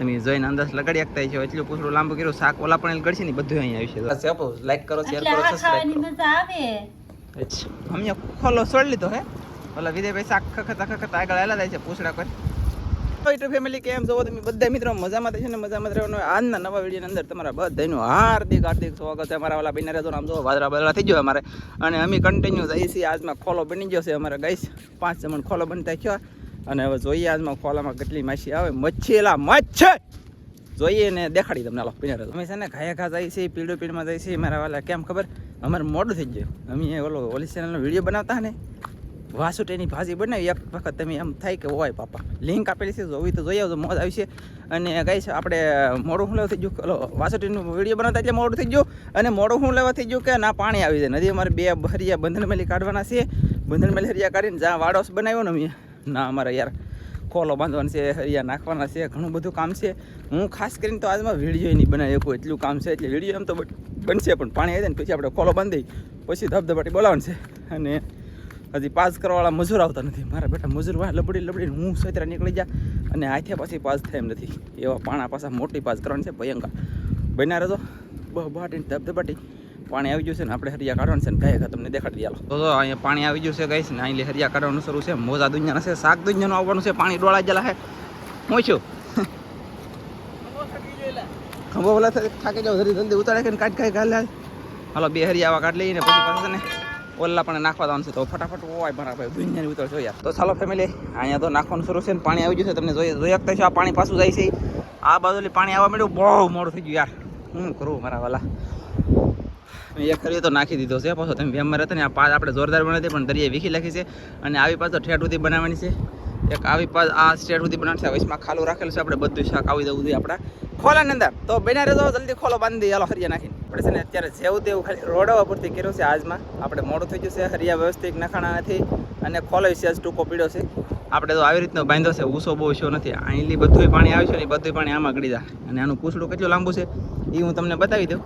તમે જોઈને અંદાજ લગાડી શકતા છો એટલું પૂછડું લાંબુ કર્યું શાક ઓલા પણ ગળશે ને બધું અહીંયા આવશે આપો લાઈક કરો શેર કરો સબસ્ક્રાઇબ મજા આવે. કરો અચ્છા. અમે ખોલો છોડી લીધો હે? ઓલા વિજયભાઈ શાક ખખત ખખત આગળ આવેલા જાય છે પૂછડા પર. યુટ્યુબ ફેમિલી કેમ જોવો તમે? બધા મિત્રો મજામાં છે ને? મજામાં જ રહેવાનું આજના નવા વિડીયોની અંદર તમારા બધાનું હાર્દિક હાર્દિક સ્વાગત છે. અમારા ઓલા બિના રહેતો આમ જો વાદળા થઈ ગયો અમારે. અને અમે કન્ટિન્યુ જઈએ છીએ. આજમાં ખોલો બની ગયો છે અમારે ગઈ પાંચ જમણ ખોલો બનતા થયો. અને હવે જોઈએ આજમાં ખોલામાં કેટલી માછી આવે. મચ્છી એલા મચ્છ જોઈએ ને દેખાડી તમને હાલો બિના અમે છે ને ખાયા ખા જાય છે, પીળો પીળમાં જાય છે, મારા વાલા, કેમ ખબર? અમારે મોડું થઈ ગયું. અમે ઓલો ઓલી ચેનલનો વીડિયો બનાવતા ને વાસુટેની ભાજી બનાવી. એક વખત તમે એમ થાય કે હોય પાપા લિંક આપેલી છે, જોવી તો જોઈ આવજો, મોજ આવશે અને કઈ છે આપણે મોડું લેવા થઈ ગયું? ઓલો વાસુટીનું વીડિયો બનાવતા એટલે મોડું થઈ ગયું. અને મોડું શું લેવા થઈ ગયું કે ના, પાણી આવી જાય. નદી અમારે બે હરિયા બંધનમેલી કાઢવાના છે. બંધનમેલી હરિયા કાઢીને જ્યાં વાડોસ બનાવ્યો ને અમે ના, અમારે યાર ખોલો બાંધવાનો છે, હરિયા નાખવાના છે, ઘણું બધું કામ છે. હું ખાસ કરીને તો આજમાં વીડિયો નહીં બનાવી શકું એટલું કામ છે, એટલે વીડિયો એમ તો બનશે, પણ પાણી આવી જાય ને પછી આપણે ખોલો બાંધી પછી ધબધબાટી બોલાવવાનું છે. અને હજી પાસ કરવાવાળા મજૂર આવતા નથી. મારા બેટા મજૂર વાહ, લબડી લબડીને હું સતરા નીકળી જા અને આથી પાછી પાસ થાય એમ નથી. એવા પાણા પાછા મોટી પાસ કરવાની છે, ભયંકર. બન્યા રહેતો બહાટીને ધબધબાટી. પાણી આવી ગયું છે ને આપણે હરિયા કાઢવાનું છે ને ગાય તમને દેખાડી આલો તો અહીંયા પાણી આવી ગયું છે ગાઈસ ને અહીં હરિયા કાઢવાનું શરૂ છે. મોજા દુનિયાના છે શાક દુનિયાનું આવવાનું છે પાણી ડોળા જેલા છે. હું છું. ખંભો બોલા થાકી જાવ ધરી ધંધે ઉતારે કે કાઢ કાઢ કાઢ હાલો બે હરિયા આવા કાઢ લઈને પછી પાસે ને ઓલા પણ નાખવા દેવાનું છે. તો ફટાફટ ઓવાય બરાબર ભાઈ દુનિયાની ઉતરશો યાર. તો ચાલો ફેમિલી અહીંયા તો નાખવાનું શરૂ છે ને પાણી આવી ગયું છે તમને જોઈ જોઈ શકતા છો આ પાણી પાછું જાય છે. આ બાજુ પાણી આવવા માંડ્યું બહુ મોડું થઈ ગયું યાર. હું કરું મારા વાલા? એક ખરી તો નાખી દીધો છે. પાછો તમે વેમમાં રહેતા ને આ પાસ આપણે જોરદાર બનાવી હતી પણ દરિયા વીખી લખી છે. અને આવી પાછો ઠેઠ સુધી બનાવવાની છે. એક આવી પાસ આ સ્ટેટ સુધી બનાવશે આ વચમાં ખાલું રાખેલું છે. આપણે બધું શાક આવી જવું જોઈએ આપણા. ખોલાની અંદર. તો બેના રહેતો જલ્દી ખોલો, બાંધી દઈએ. હાલો, હરિયા નાખીને. આપણે છે ને અત્યારે જેવું તેવું ખાલી રોડવા પૂરતી કર્યું છે. આજમાં આપણે મોડું થઈ ગયું છે. હરિયા વ્યવસ્થિત નખાણા નથી. અને ખોલો છે. આજ ટૂંકો પીડ્યો છે. આપણે તો આવી રીતનો બાંધો છે ઊસો બહુ ઓછો નથી. અહીંથી બધું પાણી આવ્યું છે ને બધું પાણી આમાં ગળી જાય. અને આનું પૂછડું કેટલું લાંબુ છે, એ હું તમને બતાવી દઉં.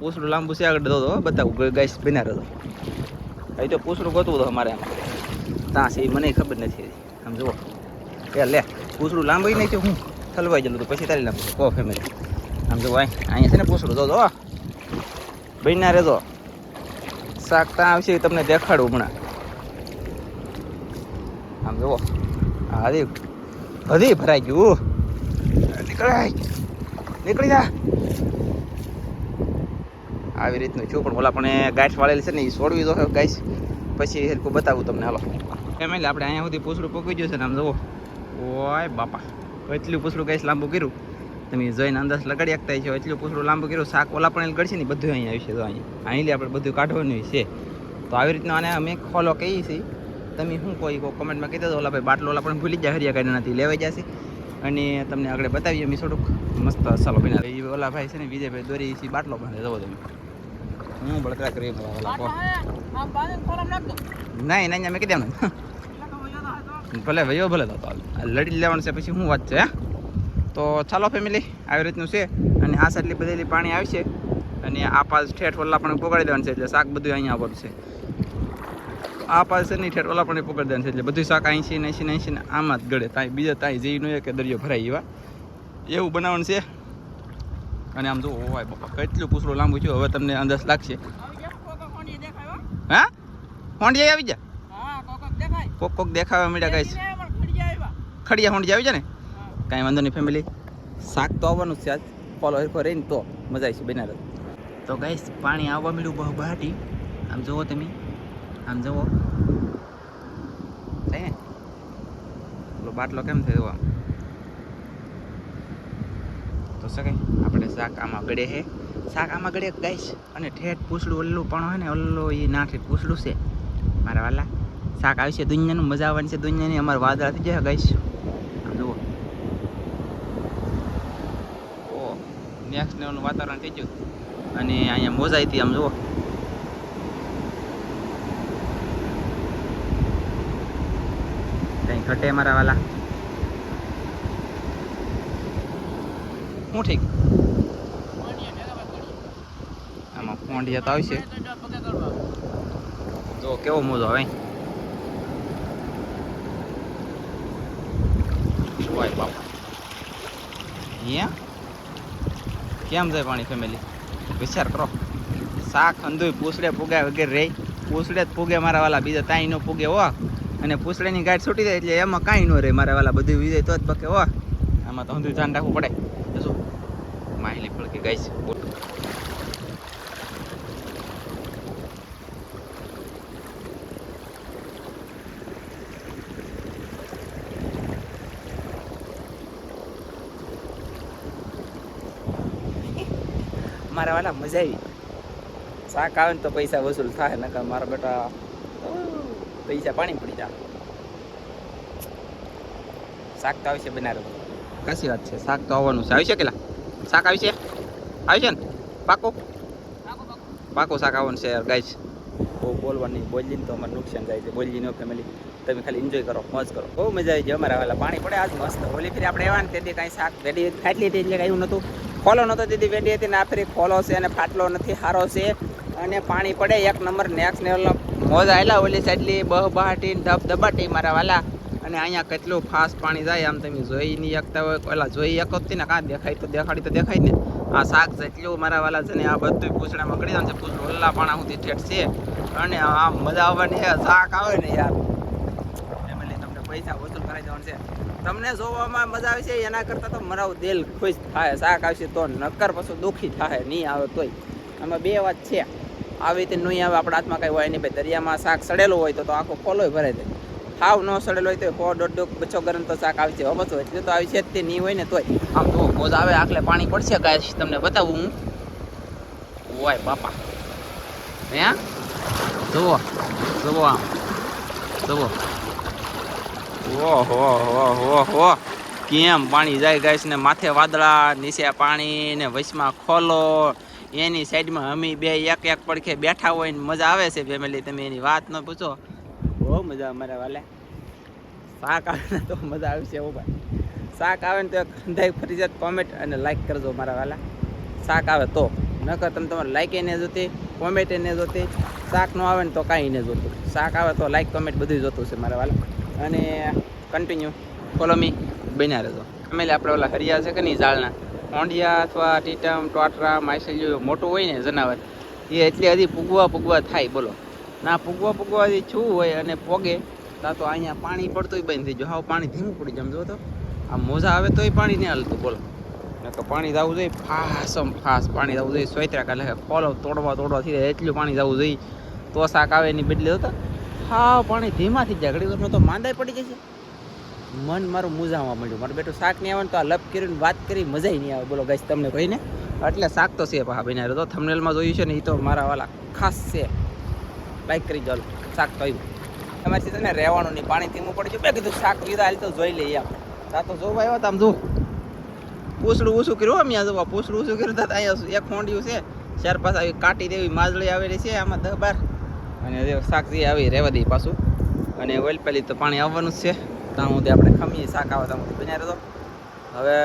પૂછડું લાંબુ છે, આગળ દો બતાવું. ગાઈસ, બિના હતો અહીં તો પૂછડું ગોતવું તો અમારે આમ. ત્યાં છે, એ મને ખબર નથી. આમ જુઓ. એ લે, પૂછડું લાંબુ નહીં છે, હું થલવાઈ ગયેલું તો પછી તારી લાંબુ કહો ફેમિલી આમ અહીં અહીંયા છે ને પૂછડું. જો જો બિના રહેજો. શાક ત્યાં આવશે તમને દેખાડું હમણાં. જુઓ. હજી હજી ભરાઈ ગયું. નીકળાય. નીકળી જા. આવી રીતનું છું પણ ઓલા પણ ગાંઠ વાળેલી છે ને, એ છોડવી દો ગાઈશ પછી હરખું બતાવું તમને. હાલો. ફેમિલી આપણે અહીંયા સુધી પૂછડું પકવી ગયું છે ને, આમ જુઓ. ઓય બાપા. એટલું પૂછડું ગાઈશ લાંબુ કર્યું. તમે જોઈને અંદાજ લગાડી શકતા છો એટલું પૂછડું લાંબુ કર્યું. શાક ઓલા પણ ગળશે ને બધું અહીંયા છે તો અહીંયા. અહીં આપણે બધું કાઢવાનું છે. તો આવી રીતના આને અમે ખોલો કહીએ છીએ. તમે શું કોઈ કહો. દો ઓલા ભાઈ બાટલો ઓલા પણ ભૂલી જાય, હરિયા કાઢી નથી લેવાઈ જશે. અને તમને આગળ બતાવીએ અમે થોડુંક મસ્ત ચાલો બિના ઓલા ભાઈ છે ને, વિજયભાઈ દોરી છે બાટલો બાંધે જવો તમે. હું બળતરા કરી નહીં નહીં મેં કીધું ભલે ભાઈઓ ભલે તો લડી લેવાનું છે, પછી શું વાત છે તો ચાલો ફેમિલી આવી રીતનું છે. અને આ સાટલી બધેલી પાણી આવશે અને આ પાસ ઠેઠ ઓલા પણ પોગાડી દેવાનું છે, એટલે શાક બધું અહીંયા આવવાનું છે. આ પાસે નહીં ઠેઠ, ઓલા પણ પકડી દેવાનું છે એટલે બધું શાક અહીંથી ને અહીંથી ને અહીંથી ને આમાં જ ગળે. ત્યાં બીજા તાઈ જઈ નહીં કે દરિયો ભરાય એવા. એવું બનાવવાનું છે. અને આમ જો હોય કેટલું પૂછડું લાંબુ છે હવે તમને અંદાજ લાગશે. હા? હોંડિયા આવી જા કોક કોક દેખાવા મળ્યા કઈ ખડિયા હોંડિયા આવી જાય ને? કાંઈ વાંધો નહીં ફેમિલી શાક તો આવવાનું છે આજ. ફોલો હરખો રહીને તો મજા આવી છે બનારસ તો ગાઈશ પાણી આવવા મળ્યું બહુ બહાટી આમ જુઓ તમે. આમ જુઓ થાય ને પેલો બાટલો કેમ થયો આમ? તો શકે આપણે શાક આમાં ગળે છે શાક આમાં ગળે ગાઈશ અને ઠેઠ પૂછડું ઓલું પણ હોય ને ઓલું એ ના ઠેઠ પૂછડું છે. મારા વાલા, શાક આવી છે દુનિયાનું, મજા આવવાની છે દુનિયાની. અમારે વાદળા થઈ જાય ગાઈશ આમ જુઓ. ઓ નેક્સ્ટ લેવલનું વાતાવરણ થઈ ગયું. અને અહીંયા મોજાઈથી આમ જુઓ. ઘટે મારા વાલા. હું ઠીક? આમાં પોંડિયા તો આવશે. જો, કેવો મોજો હવે વાય બાપા. અહીંયા? કેમ જાય પાણી ફેમિલી વિચાર કરો. શાક, અંધુય, પૂછડે, પૂગે વગેરે રે પૂછડે જ પૂગે મારા વાલા, બીજા તાઈ નો પૂગે, હો. અને પૂછડેની ગાંઠ છૂટી જાય એટલે એમાં કાંઈ ન રહે મારા વાલા બધું વિજય તો જ પકે, હો. આમાં તો અંધું ધ્યાન રાખવું પડે. શું? માહિલી ફળકી ગાઈશ મારા વાલા મજા આવી. શાક આવે ને તો પૈસા વસૂલ થાય, નકર મારા બેટા પૈસા પાણી પડી જા શાક તો આવશે બનારો કશી વાત છે શાક તો આવવાનું છે. આવી છે કેલા શાક આવી છે આવી છે ને? પાકો? પાકો શાક આવવાનું છે યાર ગાઈસ. બહુ બોલવાની બોલીને તો અમારે નુકસાન થાય છે. બોલી નો ફેમિલી તમે ખાલી એન્જોય કરો મોજ કરો. બહુ મજા આવી જાય અમારા વાલા પાણી પડે આજ મસ્ત. ઓલી ફરી આપણે એવા ને તેથી કાંઈ શાક વેડી ખાટલી હતી એટલે કાંઈ નહોતું. ખોલો નહોતો તેથી વેડી હતી ને આ ફરી ખોલો છે અને ફાટલો નથી સારો છે. અને પાણી પડે. એક નંબર નેક્સ્ટ લેવલનો મોજ આવેલા ઓલી સાઈડલી બહ બહાટી ધબ દબાટી મારા વાલા. અને અહીંયા કેટલું ફાસ્ટ પાણી જાય આમ તમે જોઈ નહીં શકતા હોય. ઓલા જોઈ શકો જ ને કાં દેખાય તો દેખાડી તો દેખાય ને. આ શાક જેટલું મારા વાલા છે ને, આ બધું પૂછડા મકડી જાય છે પૂછડું ઓલા પાણા સુધી ઠેઠ છે. અને આ મજા આવવાની શાક આવે ને યાર. ફેમિલી તમને પૈસા વસૂલ કરાવી દેવાનું છે. તમને જોવામાં મજા આવે છે, એના કરતાં તો મારું દિલ ખુશ થાય. શાક આવશે તો નક્કર પછી દુઃખી થાય, નહીં આવે તોય. આમાં બે વાત છે. આવી રીતે નહીં આવે, આપણા હાથમાં કાંઈ હોય નહીં. ભાઈ, દરિયામાં શાક સડેલું હોય તો આખો ખોલોય ભરે દે. હાવ ન સડેલો હોય તો સો દોઢ દોઢ બચો ગરમ તો શાક આવશે હવે હોય એટલે તો આવી છે તે નહીં હોય ને તોય. આમ તો મોજ આવે, આખલે પાણી પડશે ગાય તમને બતાવું હું. હોય બાપા. હે? જુઓ જુઓ આમ. જુઓ. ઓહો, હો હો કેમ પાણી જાય ગાય ને માથે વાદળા, નીચે પાણી ને વચમાં ખોલો. એની સાઈડમાં અમે બે એક એક પડખે બેઠા હોય ને મજા આવે છે ફેમિલી તમે એની વાત ન પૂછો. બહુ મજા અમારા વાલે. શાક આવે ને તો મજા આવશે એવું ભાઈ. શાક આવે ને તો એક અંધાઈ જાત કોમેન્ટ અને લાઈક કરજો મારા વાલા. શાક આવે તો. નકર તમે તમારે લાઈક એને જોતી કોમેન્ટ એને જોતી. શાક ન આવે ને તો કાંઈ ને જોતું. શાક આવે તો લાઈક કોમેન્ટ બધું જોતું છે મારા વાલા. અને કન્ટિન્યુ ફોલો મી બન્યા રહેજો. ફેમિલી આપણે ઓલા હરિયા છે કે નહીં? ઝાડના. ઓંડિયા અથવા ટીટમ, ટોટરા માછલીઓ મોટું હોય ને જનાવર, એ એટલી હજી પૂગવા પૂગવા થાય, બોલો. ના પૂગવા પૂગવા હજી છું હોય અને પોગે, તા તો અહીંયા પાણી પડતું બંધ થઈ જાય હાવ પાણી ધીમું પડી જમજો તો. આ મોજા આવે તોય પાણી નહીં હાલતું, બોલો. નકર પાણી જવું જોઈએ ફાસમ ફાસ પાણી જવું જોઈએ. સોયત્રા કાલે ખોલો તોડવા તોડવા થઈ એટલું પાણી જવું જોઈએ. તો શાક આવે એની બદલે હતા હા પાણી ધીમાથી જગડી ઘડી તો માંદાય પડી જશે. મન મારું મૂઝામાં મળ્યું. મારું બેટું શાક નહીં આવે તો આ લપ કરીને વાત કરી, મજા નહીં આવે. બોલો ગાઈસ તમને કહીને એટલે શાક તો છે પા બન્યા તો થમનેલમાં જોયું છે ને એ તો મારા વાલા ખાસ છે. લાઈક કરી ચાલો, શાક તો આવ્યું. તમારી છે ને રહેવાનું નહીં, પાણી ધીમું પડી ગયું મેં કીધું શાક લીધા હાલ તો જોઈ લઈએ આમ તા તો જોવા આવ્યો આમ જો. પૂછડું ઊંચું કર્યું આમ અહીંયા જોવા પૂછડું ઊંચું કર્યું તા, અહીંયા એક ખોંડિયું છે. ચાર પાસ આવી કાટી દેવી, માજળી આવેલી છે આમાં દહ બાર અને જે શાક જે આવી રહેવા દે પાછું. અને ઓઇલ પેલી તો પાણી આવવાનું જ છે. ત્યાં સુધી આપણે ખમીએ, શાક આવે ત્યાં સુધી. બન્યા તો હવે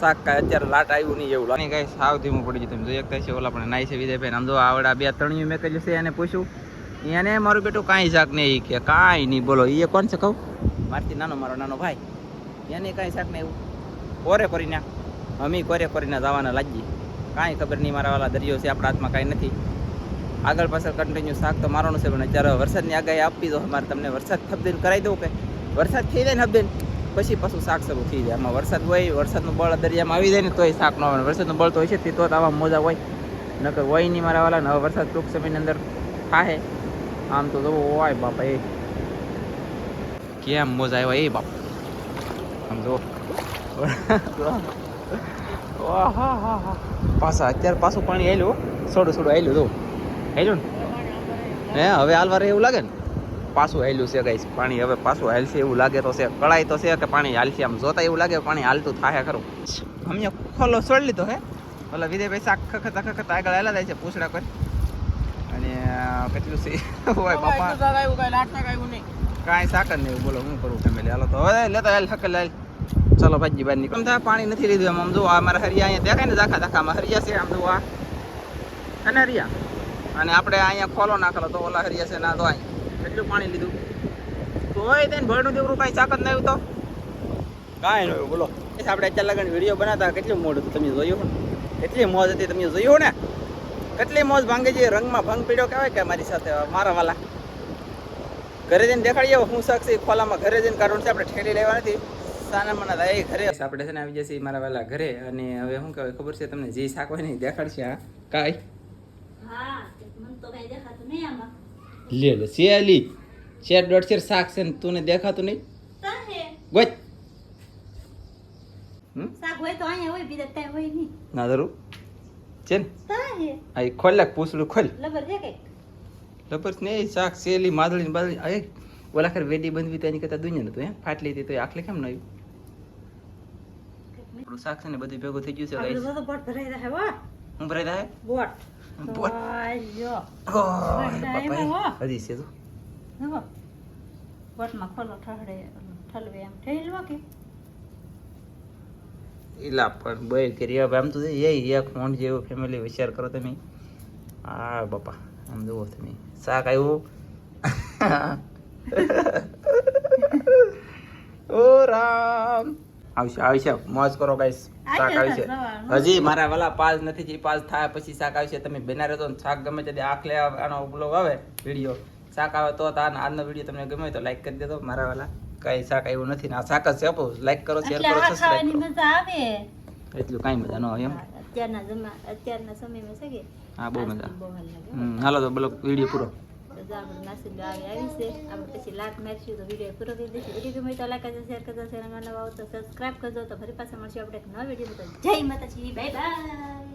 શાક કાંઈ અત્યારે લાટ આવ્યું નહીં એવું લાગે. કાંઈ સાવ ધીમું પડી ગયું. તમે જોઈ શકતા છે ઓલા પણ નાઈ છે વિજયભાઈ આમ જો આવડા બે ત્રણિયું મેં કહ્યું છે એને પૂછ્યું. એને મારું બેટું કાંઈ શાક નહીં. કે કાંઈ નહીં. બોલો એ કોણ છે કહું? મારથી નાનો, મારો નાનો ભાઈ. એને કાંઈ શાક નહીં એવું. કોરે કરીને અમી કોરે કરીને જવાના લાગીએ કાંઈ ખબર નહીં મારા વાલા દરિયો છે, આપણા હાથમાં કાંઈ નથી. આગળ પાછળ કન્ટિન્યુ શાક તો મારવાનું છે, પણ અત્યારે વરસાદની આગાહી આપી દો. મારે તમને વરસાદ થબદીન કરાવી દઉં કે? વરસાદ થઈ જાય ને હબેન પછી પાછું શાક શરૂ થઈ જાય. આમાં વરસાદ હોય, વરસાદનું બળ દરિયામાં આવી જાય ને, તોય શાક ન આવે. વરસાદનું બળ તો હોય છે તે તો આવા મોજા હોય. નકર હોય નહીં મારા વાલા ને હવે વરસાદ ટૂંક સમયની અંદર થાય આમ તો જવું હોય બાપા એ કેમ મોજા આવ્યા એ બાપ? આમ જો પાછા અત્યારે પાછું પાણી આવેલું સોડું સોડું આવેલું તો આવેલું ને? હે, હવે હાલવા એવું લાગે ને? પાછું હાલ્યું છે ગાઈસ પાણી હવે પાછું હાલશે એવું લાગે તો છે. કળાઈ તો છે કે પાણી હાલશે આમ જોતા એવું લાગે પાણી હાલતું થાય ખરું. અમે ખોલો છોડી લીધો હે. ઓલા વિજયભાઈ શાક ખખત ખખત આગળ હાલા જાય છે પૂછડા કરી અને કેટલું છે? હોય બાપા. કાંઈ જ નહીં બોલો હું કરું ફેમિલી હાલો તો હવે લેતો હાલ હકલ હાલ. ચલો ભાજી બાર નીકળ. થાય પાણી નથી લીધું એમ આમ જો આ મારા હરિયા અહીંયા દેખાય ને દાખા દાખામાં હરિયા છે આમ જો આ. અને હરિયા. અને આપણે અહીંયા ખોલો નાખેલો તો ઓલા હરિયા છે ના તો અહીં કેટલું પાણી લીધું. તોય તેને ભરનું દેવરું કાંઈ જ નહીં આવ્યું તો કાંઈ નહીં બોલો. એ આપણે અત્યારે લગન વીડિયો બનાવતા કેટલું મોડું હતું તમે જોયું ને? કેટલી મોજ હતી તમે જોયું ને? કેટલી મોજ ભાંગે છે રંગમાં ભંગ પીડ્યો કહેવાય કે મારી સાથે મારા વાલા? ઘરે જઈને દેખાડીએ હું શખ્સ ખોલામાં ઘરે જઈને કારણ છે આપણે ઠેલી લેવા નથી. સાના મના થાય એ ઘરે આપણે છે ને આવી જશે મારા વાલા ઘરે અને હવે શું કહેવાય ખબર છે તમને જે શાક હોય ને દેખાડશે કાંઈ? હા મને તો કઈ દેખાતું નહીં આમાં. લે લે શેલી. શેર દોઢ શેર શાક છે ને તું દેખાતું નહીં? ગોચ શાક હોય તો અહીંયા હોય બીજા ત્યાં હોય નહીં. ના ધરું. છે ને? આ ખોલ લાગ પૂછડું ખોલ. લબર છે ને શાક શેલી માદળી બાદળી અરે ઓલા ખર વેડી બંધવી તેની કરતા દુનિયા નતું હે? ફાટલી હતી તો આખલે કેમ ન આવ્યું? આપણું શાક છે ને બધું ભેગું થઈ ગયું છે ભરાઈ રહે હો. ભરાઈ બોટ બોટ. જો ઓય એમાં બાપા હજી છે તો જુઓ બોટમાં ખોલો ઠહડે ઠલવે એમ ઠેલવો કે એલા પણ બે કરી હવે આમ તો એ એક ફોન જેવો ફેમિલી વિચાર કરો તમે આ બાપા આમ જુઓ તમે શાક આવ્યું ઓ રામ આવશે આવશે. મોજ કરો ગાઈસ શાક આવશે. હજી મારા વાલા પાસ નથી જે પાસ થાય પછી શાક આવશે. તમે બેના રહેતો શાક ગમે તે આખલે આનો બ્લોગ આવે વીડિયો શાક આવે તો આજનો વીડિયો તમને ગમે તો લાઈક કરી દેજો મારા વાલા. કઈ શાક આવ્યું નથી ને આ શાક જ છે આપો લાઈક કરો શેર કરો સબસ્ક્રાઇબ કરો. મજા આવે. એટલું કાંઈ મજા ન આવે એમ. અત્યારના જમા અત્યારના સમયમાં છે કે? હા બહુ મજા. હાલ તો બોલો વીડિયો પૂરો. જો આપણે નાસિક આવી આવી છે આપણે પછી લાટ મારશું તો વીડિયો પૂરો કરી દઈશું વીડિયો ગમે તો લાઈક કરજો શેર કરજો ચેનલમાં નવા આવો તો સબસ્ક્રાઇબ કરજો તો ફરી પાછા મળશું આપણે એક નવા વીડિયો જય માતાજી બાય બાય